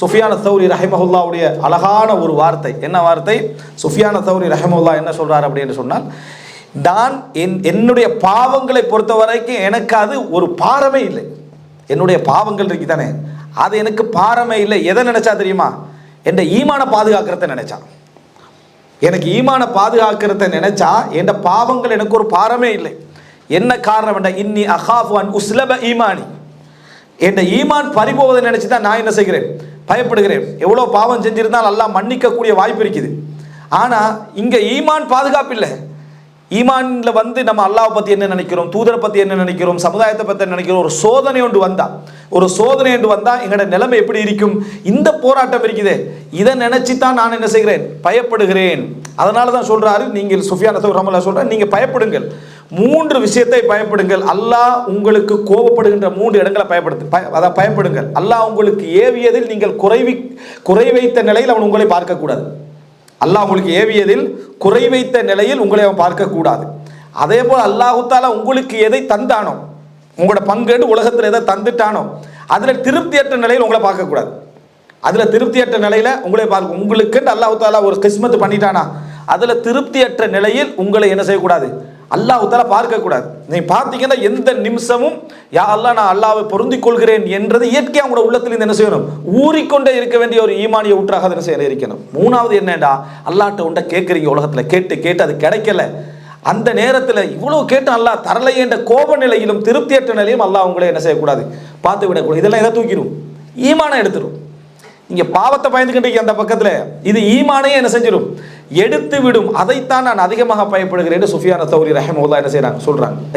சுஃபியான சௌரி ரஹிமஹுல்லாவுடைய அழகான ஒரு வார்த்தை. என்ன வார்த்தை? சுஃபியான சௌரி ரஹிமஹுல்லா என்ன சொல்கிறார் அப்படின்னு சொன்னால் நான் என் என்னுடைய பாவங்களை பொறுத்த வரைக்கும் எனக்கு அது ஒரு பாரமே இல்லை. என்னுடைய பாவங்கள் இருக்கு தானே. அது எனக்கு பாரமே இல்லை. எதை நினச்சா தெரியுமா? என் ஈமான பாதுகாக்கிறத நினச்சான் எனக்கு ஈமான பாதுகாக்கிறத நினச்சா என் பாவங்கள் எனக்கு ஒரு பாரமே இல்லை. என்ன காரணம் என்ற இன்னி அஹாஃப் அன் உஸ்லப ஈமானி. என் ஈமான் பறிபோவதை நினச்சி தான் நான் என்ன செய்கிறேன்? பயப்படுகிறேன். எவ்வளோ பாவம் செஞ்சிருந்தால் எல்லாம் மன்னிக்கக்கூடிய வாய்ப்பு இருக்குது. ஆனால் இங்கே ஈமான் பாதுகாப்பு இல்லை. ஈமான்ல வந்து நம்ம அல்லாவை பற்றி என்ன நினைக்கிறோம்? தூதரை பற்றி என்ன நினைக்கிறோம்? சமுதாயத்தை பற்றி என்ன நினைக்கிறோம்? ஒரு சோதனை ஒன்று வந்தால் ஒரு சோதனை ஒன்று வந்தால் எங்களோட நிலைமை எப்படி இருக்கும்? இந்த போராட்டம் இருக்குதே. இதை நினச்சி தான் நான் என்ன செய்கிறேன்? பயப்படுகிறேன். அதனால தான் சொல்கிறாரு நீங்கள் சுஃபியான ரமலா சொல்கிறேன் நீங்கள் பயப்படுங்கள். மூன்று விஷயத்தை பயப்படுங்கள் அல்லாஹ் உங்களுக்கு கோபப்படுகின்ற மூன்று இடங்களை பயப்படுத்து பய- பயப்படுங்கள் அல்லாஹ் உங்களுக்கு ஏவியதில் நீங்கள் குறைவி குறை வைத்த நிலையில் அவன் உங்களை பார்க்கக்கூடாது. அல்லாஹ் உங்களுக்கு ஏவியதில் குறை வைத்த நிலையில் உங்களை அவன் பார்க்கக்கூடாது. அதே போல் அல்லாஹு உங்களுக்கு எதை தந்தானோ உங்களோட பங்கேடு உலகத்தில் எதை தந்துட்டானோ அதில் திருப்தியற்ற நிலையில் உங்களை பார்க்கக்கூடாது. அதில் திருப்தியற்ற நிலையில் உங்களை பார்க்க உங்களுக்கு அல்லாஹு தாலா ஒரு கிஸ்மத்து பண்ணிட்டானா அதில் திருப்தியற்ற நிலையில் உங்களை என்ன செய்யக்கூடாது? அல்லாஹுத்தால பார்க்கக்கூடாது. நீ பார்த்தீங்கன்னா எந்த நிமிஷமும் யா அல்லாஹ் நான் அல்லாவை பொருந்திக் கொள்கிறேன் என்றது இயற்கையாக உங்களோட உள்ளத்தில் என்ன செய்யணும்? ஊறிக்கொண்டே இருக்க வேண்டிய ஒரு ஈமானிய ஊற்றாக என்ன செய்ய இருக்கணும் மூணாவது என்னடா அல்லாட்ட உண்டை கேட்குறீங்க உலகத்தில். கேட்டு கேட்டு அது கிடைக்கல. அந்த நேரத்தில் இவ்வளோ கேட்டு அல்லாஹ் தரலை என்ற கோப நிலையிலும் திருப்தியற்ற நிலையும் அல்லாஹ் உங்களை என்ன செய்யக்கூடாது? பார்த்து விடக்கூடாது. இதெல்லாம் எதை தூக்கிடும்? ஈமானை எடுத்துரும். நீங்கள் பாவத்தை பயந்துக்கிட்டு அந்த பக்கத்தில். இது ஈமானையே என்ன செஞ்சிடும் எடுத்து விடும் அதைத்தான் நான் அதிகமாக பயப்படுகிறேன் சுஃபியான தௌரி ரஹமுல்லா என்ன செய்றாங்க? சொல்றாங்க.